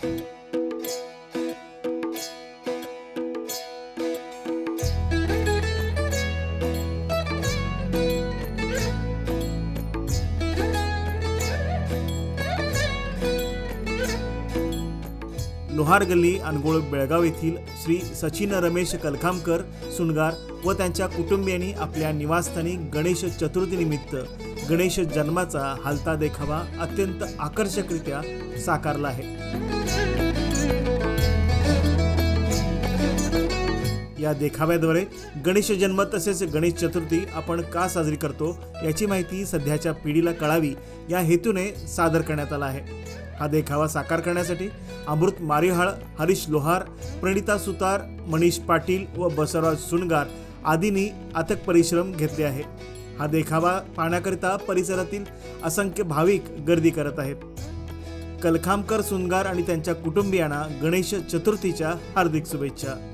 Thank you. लोहार गल्ली अनगोळ बेळगाव येथील श्री सचिन रमेश कलखामकर सुनगार व त्यांच्या कुटुंबियांनी आपल्या निवासस्थानी गणेश चतुर्थीनिमित्त गणेश जन्माचा हालता देखावा अत्यंत आकर्षकरित्या साकारला आहे. या देखाव्याद्वारे गणेश जन्म तसेच गणेश चतुर्थी आपण का साजरी करतो याची माहिती सध्याच्या पिढीला कळावी या हेतूने सादर करण्यात आला आहे. हा देखावा साकार करण्यासाठी अमृत मारिहाळ हरीश लोहार प्रणिता सुतार मनीष पाटील व बसवराज सुनगार आदींनी अथक परिश्रम घेतले आहे. हा देखावा पाहण्याकरिता परिसरातील असंख्य भाविक गर्दी करत आहेत. कलखामकर सुनगार आणि त्यांच्या कुटुंबियांना गणेश चतुर्थीच्या हार्दिक शुभेच्छा.